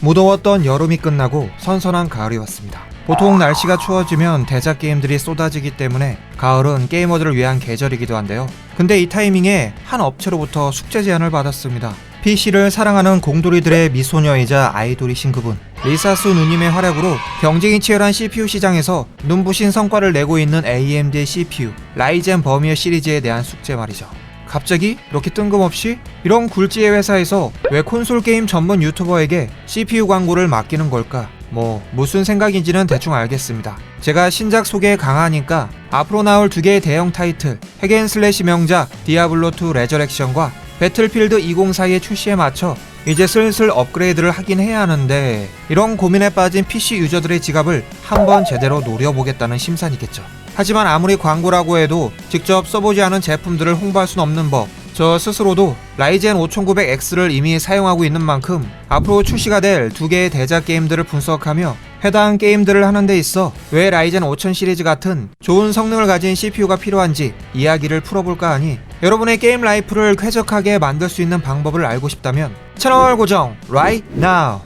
무더웠던 여름이 끝나고 선선한 가을이 왔습니다. 보통 날씨가 추워지면 대작 게임들이 쏟아지기 때문에 가을은 게이머들을 위한 계절이기도 한데요. 근데 이 타이밍에 한 업체로부터 숙제 제안을 받았습니다. PC를 사랑하는 공돌이들의 미소녀이자 아이돌이신 그분 리사스 누님의 활약으로 경쟁이 치열한 CPU 시장에서 눈부신 성과를 내고 있는 AMD CPU 라이젠 버미어 시리즈에 대한 숙제 말이죠. 갑자기 이렇게 뜬금없이 이런 굴지의 회사에서 왜 콘솔 게임 전문 유튜버에게 CPU 광고를 맡기는 걸까? 뭐 무슨 생각인지는 대충 알겠습니다. 제가 신작 소개에 강하니까 앞으로 나올 두 개의 대형 타이틀 핵앤슬래시 명작 디아블로2 레저렉션과 배틀필드 2042의 출시에 맞춰 이제 슬슬 업그레이드를 하긴 해야 하는데 이런 고민에 빠진 PC 유저들의 지갑을 한번 제대로 노려보겠다는 심산이겠죠. 하지만 아무리 광고라고 해도 직접 써보지 않은 제품들을 홍보할 순 없는 법. 저 스스로도 라이젠 5900X를 이미 사용하고 있는 만큼 앞으로 출시가 될 두 개의 대작 게임들을 분석하며 해당 게임들을 하는 데 있어 왜 라이젠 5000 시리즈 같은 좋은 성능을 가진 CPU가 필요한지 이야기를 풀어볼까 하니 여러분의 게임 라이프를 쾌적하게 만들 수 있는 방법을 알고 싶다면 채널 고정 right now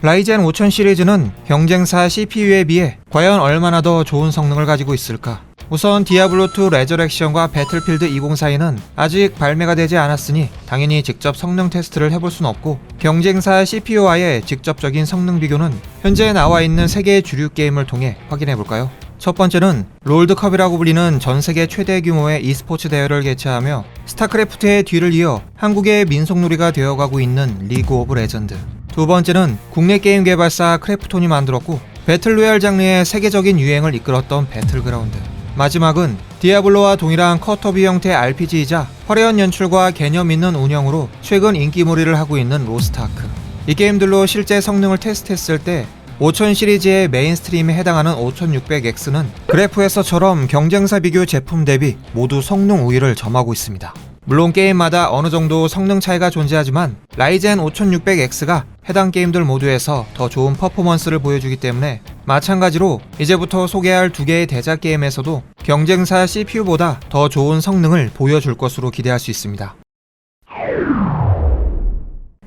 라이젠 5000 시리즈는 경쟁사 CPU에 비해 과연 얼마나 더 좋은 성능을 가지고 있을까? 우선 디아블로2 레저렉션과 배틀필드 2042는 아직 발매가 되지 않았으니 당연히 직접 성능 테스트를 해볼 순 없고 경쟁사 CPU와의 직접적인 성능 비교는 현재 나와 있는 세계의 주류 게임을 통해 확인해 볼까요? 첫 번째는 롤드컵이라고 불리는 전 세계 최대 규모의 e스포츠 대회를 개최하며 스타크래프트의 뒤를 이어 한국의 민속놀이가 되어가고 있는 리그 오브 레전드. 두 번째는 국내 게임 개발사 크래프톤이 만들었고 배틀로얄 장르의 세계적인 유행을 이끌었던 배틀그라운드. 마지막은 디아블로와 동일한 컷터비 형태 RPG이자 화려한 연출과 개념 있는 운영으로 최근 인기몰이를 하고 있는 로스트아크. 이 게임들로 실제 성능을 테스트했을 때 5000 시리즈의 메인스트림에 해당하는 5600X는 그래프에서처럼 경쟁사 비교 제품 대비 모두 성능 우위를 점하고 있습니다. 물론 게임마다 어느 정도 성능 차이가 존재하지만 라이젠 5600X가 해당 게임들 모두에서 더 좋은 퍼포먼스를 보여주기 때문에 마찬가지로 이제부터 소개할 두 개의 대작 게임에서도 경쟁사 CPU보다 더 좋은 성능을 보여줄 것으로 기대할 수 있습니다.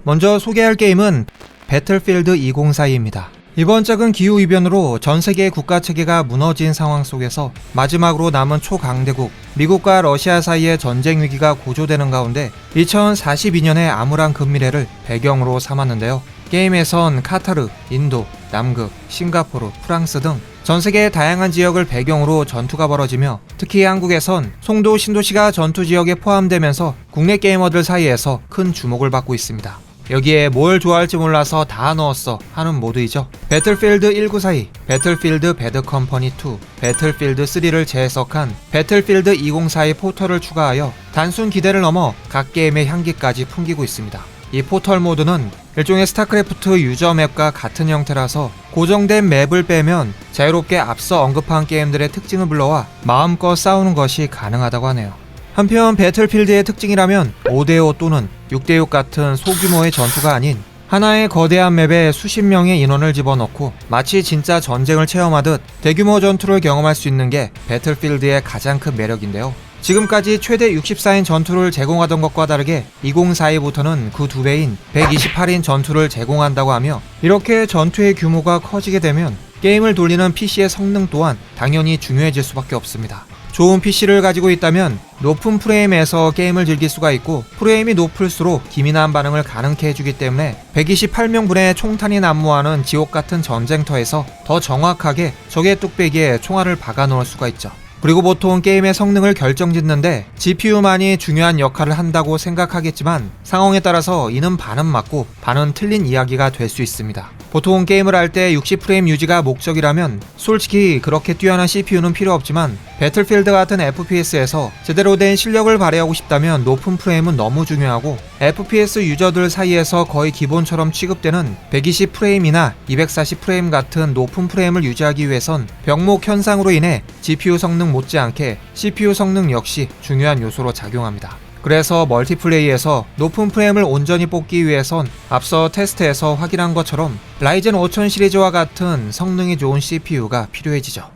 먼저 소개할 게임은 배틀필드 2042입니다. 이번 작은 기후이변으로 전 세계의 국가 체계가 무너진 상황 속에서 마지막으로 남은 초강대국 미국과 러시아 사이의 전쟁 위기가 고조되는 가운데 2042년의 암울한 근미래를 배경으로 삼았는데요. 게임에선 카타르, 인도, 남극, 싱가포르, 프랑스 등 전 세계의 다양한 지역을 배경으로 전투가 벌어지며 특히 한국에선 송도 신도시가 전투 지역에 포함되면서 국내 게이머들 사이에서 큰 주목을 받고 있습니다. 여기에 뭘 좋아할지 몰라서 다 넣었어 하는 모드이죠. 배틀필드 1942, 배틀필드 배드 컴퍼니 2, 배틀필드 3를 재해석한 배틀필드 2042 포털을 추가하여 단순 기대를 넘어 각 게임의 향기까지 풍기고 있습니다. 이 포털 모드는 일종의 스타크래프트 유저 맵과 같은 형태라서 고정된 맵을 빼면 자유롭게 앞서 언급한 게임들의 특징을 불러와 마음껏 싸우는 것이 가능하다고 하네요. 한편 배틀필드의 특징이라면 5대5 또는 6대6 같은 소규모의 전투가 아닌 하나의 거대한 맵에 수십 명의 인원을 집어넣고 마치 진짜 전쟁을 체험하듯 대규모 전투를 경험할 수 있는 게 배틀필드의 가장 큰 매력인데요. 지금까지 최대 64인 전투를 제공하던 것과 다르게 2042부터는 그 두 배인 128인 전투를 제공한다고 하며 이렇게 전투의 규모가 커지게 되면 게임을 돌리는 PC의 성능 또한 당연히 중요해질 수밖에 없습니다. 좋은 PC를 가지고 있다면 높은 프레임에서 게임을 즐길 수가 있고 프레임이 높을수록 기민한 반응을 가능케 해주기 때문에 128명분의 총탄이 난무하는 지옥 같은 전쟁터에서 더 정확하게 적의 뚝배기에 총알을 박아 놓을 수가 있죠. 그리고 보통 게임의 성능을 결정짓는데 GPU만이 중요한 역할을 한다고 생각하겠지만 상황에 따라서 이는 반은 맞고 반은 틀린 이야기가 될 수 있습니다. 보통 게임을 할 때 60프레임 유지가 목적이라면 솔직히 그렇게 뛰어난 CPU는 필요 없지만 배틀필드 같은 FPS에서 제대로 된 실력을 발휘하고 싶다면 높은 프레임은 너무 중요하고 FPS 유저들 사이에서 거의 기본처럼 취급되는 120프레임이나 240프레임 같은 높은 프레임을 유지하기 위해선 병목 현상으로 인해 GPU 성능 못지않게 CPU 성능 역시 중요한 요소로 작용합니다. 그래서 멀티플레이에서 높은 프레임을 온전히 뽑기 위해선 앞서 테스트에서 확인한 것처럼 라이젠 5000 시리즈와 같은 성능이 좋은 CPU가 필요해지죠.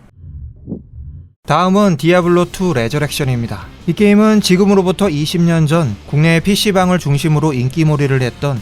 다음은 디아블로2 레저렉션입니다. 이 게임은 지금으로부터 20년 전 국내 PC방을 중심으로 인기몰이를 했던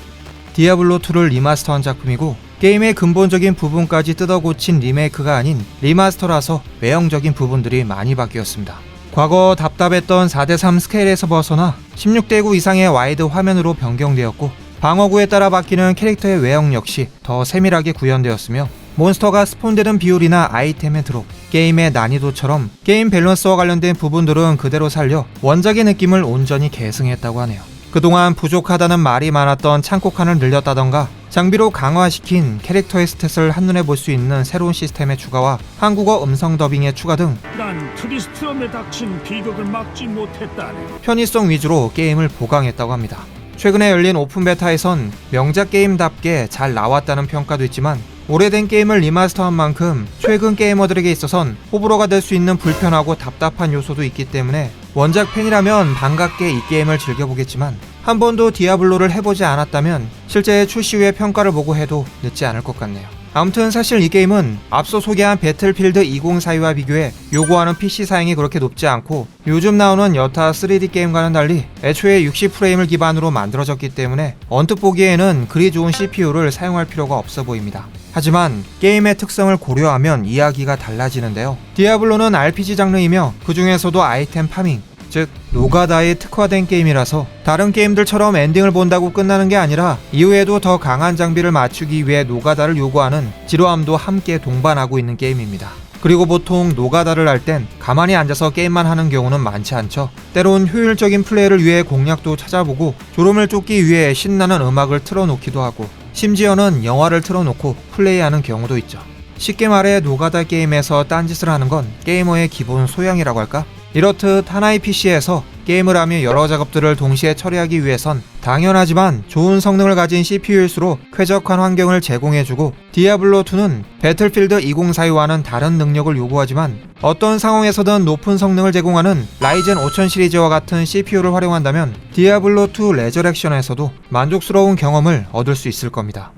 디아블로2를 리마스터한 작품이고 게임의 근본적인 부분까지 뜯어 고친 리메이크가 아닌 리마스터라서 외형적인 부분들이 많이 바뀌었습니다. 과거 답답했던 4대3 스케일에서 벗어나 16대9 이상의 와이드 화면으로 변경되었고 방어구에 따라 바뀌는 캐릭터의 외형 역시 더 세밀하게 구현되었으며 몬스터가 스폰되는 비율이나 아이템의 드롭, 게임의 난이도처럼 게임 밸런스와 관련된 부분들은 그대로 살려 원작의 느낌을 온전히 계승했다고 하네요. 그동안 부족하다는 말이 많았던 창고 칸을 늘렸다던가 장비로 강화시킨 캐릭터의 스탯을 한눈에 볼 수 있는 새로운 시스템의 추가와 한국어 음성 더빙의 추가 등 난 트리스트엄에 닥친 비극을 막지 못했다네. 편의성 위주로 게임을 보강했다고 합니다. 최근에 열린 오픈 베타에선 명작 게임답게 잘 나왔다는 평가도 있지만 오래된 게임을 리마스터한 만큼 최근 게이머들에게 있어선 호불호가 될 수 있는 불편하고 답답한 요소도 있기 때문에 원작 팬이라면 반갑게 이 게임을 즐겨보겠지만 한 번도 디아블로를 해보지 않았다면 실제 출시 후의 평가를 보고 해도 늦지 않을 것 같네요. 아무튼 사실 이 게임은 앞서 소개한 배틀필드 2042와 비교해 요구하는 PC 사양이 그렇게 높지 않고 요즘 나오는 여타 3D 게임과는 달리 애초에 60프레임을 기반으로 만들어졌기 때문에 언뜻 보기에는 그리 좋은 CPU를 사용할 필요가 없어 보입니다. 하지만 게임의 특성을 고려하면 이야기가 달라지는데요. 디아블로는 RPG 장르이며 그 중에서도 아이템 파밍, 즉 노가다에 특화된 게임이라서 다른 게임들처럼 엔딩을 본다고 끝나는 게 아니라 이후에도 더 강한 장비를 맞추기 위해 노가다를 요구하는 지루함도 함께 동반하고 있는 게임입니다. 그리고 보통 노가다를 할 땐 가만히 앉아서 게임만 하는 경우는 많지 않죠. 때론 효율적인 플레이를 위해 공략도 찾아보고 졸음을 쫓기 위해 신나는 음악을 틀어놓기도 하고 심지어는 영화를 틀어놓고 플레이하는 경우도 있죠. 쉽게 말해 노가다 게임에서 딴짓을 하는 건 게이머의 기본 소양이라고 할까? 이렇듯 하나의 PC에서 게임을 하며 여러 작업들을 동시에 처리하기 위해선 당연하지만 좋은 성능을 가진 CPU일수록 쾌적한 환경을 제공해주고 디아블로2는 배틀필드 2042와는 다른 능력을 요구하지만 어떤 상황에서든 높은 성능을 제공하는 라이젠 5000 시리즈와 같은 CPU를 활용한다면 디아블로2 레저렉션에서도 만족스러운 경험을 얻을 수 있을 겁니다.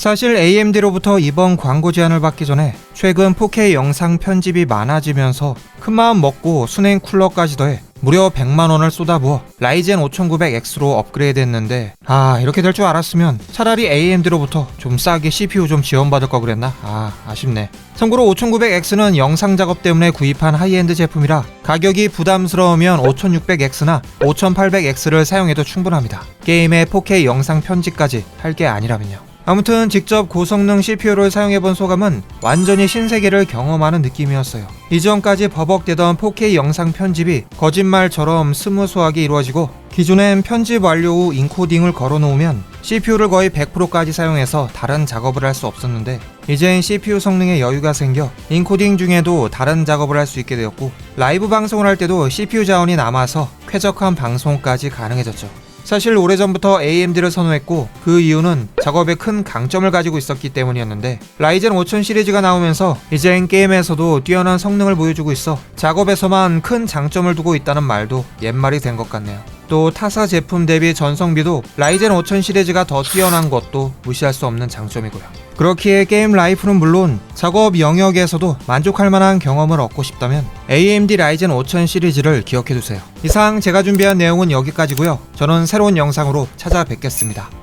사실 AMD로부터 이번 광고 제안을 받기 전에 최근 4K 영상 편집이 많아지면서 큰 마음 먹고 순행 쿨러까지 더해 무려 100만 원을 쏟아부어 라이젠 5900X로 업그레이드했는데 아 이렇게 될 줄 알았으면 차라리 AMD로부터 좀 싸게 CPU 좀 지원받을 거 그랬나? 아 아쉽네. 참고로 5900X는 영상 작업 때문에 구입한 하이엔드 제품이라 가격이 부담스러우면 5600X나 5800X를 사용해도 충분합니다. 게임의 4K 영상 편집까지 할 게 아니라면요 아무튼 직접 고성능 CPU를 사용해본 소감은 완전히 신세계를 경험하는 느낌이었어요. 이전까지 버벅대던 4K 영상 편집이 거짓말처럼 스무스하게 이루어지고 기존엔 편집 완료 후 인코딩을 걸어놓으면 CPU를 거의 100%까지 사용해서 다른 작업을 할 수 없었는데 이젠 CPU 성능에 여유가 생겨 인코딩 중에도 다른 작업을 할 수 있게 되었고 라이브 방송을 할 때도 CPU 자원이 남아서 쾌적한 방송까지 가능해졌죠. 사실 오래전부터 AMD를 선호했고 그 이유는 작업에 큰 강점을 가지고 있었기 때문이었는데 라이젠 5000 시리즈가 나오면서 이젠 게임에서도 뛰어난 성능을 보여주고 있어 작업에서만 큰 장점을 두고 있다는 말도 옛말이 된 것 같네요. 또 타사 제품 대비 전성비도 라이젠 5000 시리즈가 더 뛰어난 것도 무시할 수 없는 장점이고요. 그렇기에 게임 라이프는 물론 작업 영역에서도 만족할 만한 경험을 얻고 싶다면 AMD 라이젠 5000 시리즈를 기억해두세요. 이상 제가 준비한 내용은 여기까지고요. 저는 새로운 영상으로 찾아뵙겠습니다.